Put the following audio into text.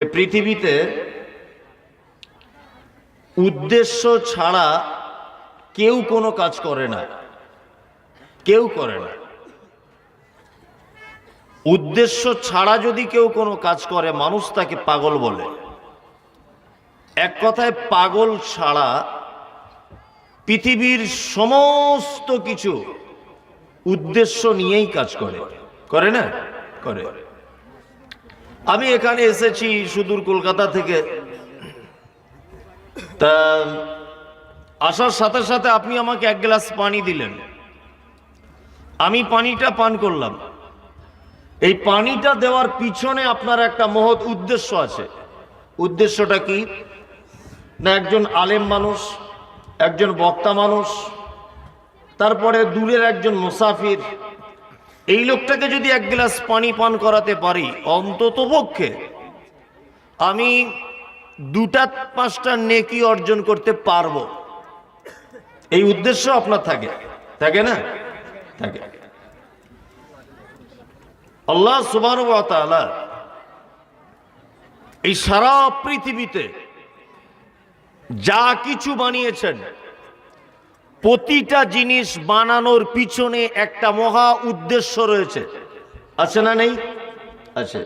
পৃথিবীতে উদ্দেশ্য ছাড়া কেউ কোনো কাজ করে না। কেউ করে না। উদ্দেশ্য ছাড়া যদি কেউ কোনো কাজ করে, মানুষ তাকে পাগল বলে। এক কথায়, পাগল ছাড়া পৃথিবীর সমস্ত কিছু উদ্দেশ্য নিয়েই কাজ করে। করে না? করে। আমি এখানে এসেছি সুদূর কলকাতা থেকে। তা, আসার সাথে সাথে আপনি আমাকে এক গ্লাস পানি দিলেন। আমি পানিটা পান করলাম। এই পানিটা দেওয়ার পিছনে আপনার একটা মহৎ উদ্দেশ্য আছে। উদ্দেশ্যটা কি? না, একজন আলেম মানুষ, একজন বক্তা মানুষ, তারপরে দূরের একজন মুসাফির এই লোকটাকে যদি এক গ্লাস পানি পান করাতে পারি, অন্তত পক্ষে আমি দুটা পাঁচটা নেকি অর্জন করতে পারব। এই উদ্দেশ্য আপনার থাকে। থাকে না? থাকে। আল্লাহ সুবান এই সারা পৃথিবীতে যা কিছু বানিয়েছেন প্রতিটা জিনিস বানানোর পিছনে একটা মহা উদ্দেশ্য রয়েছে। আছে না নেই? আছে।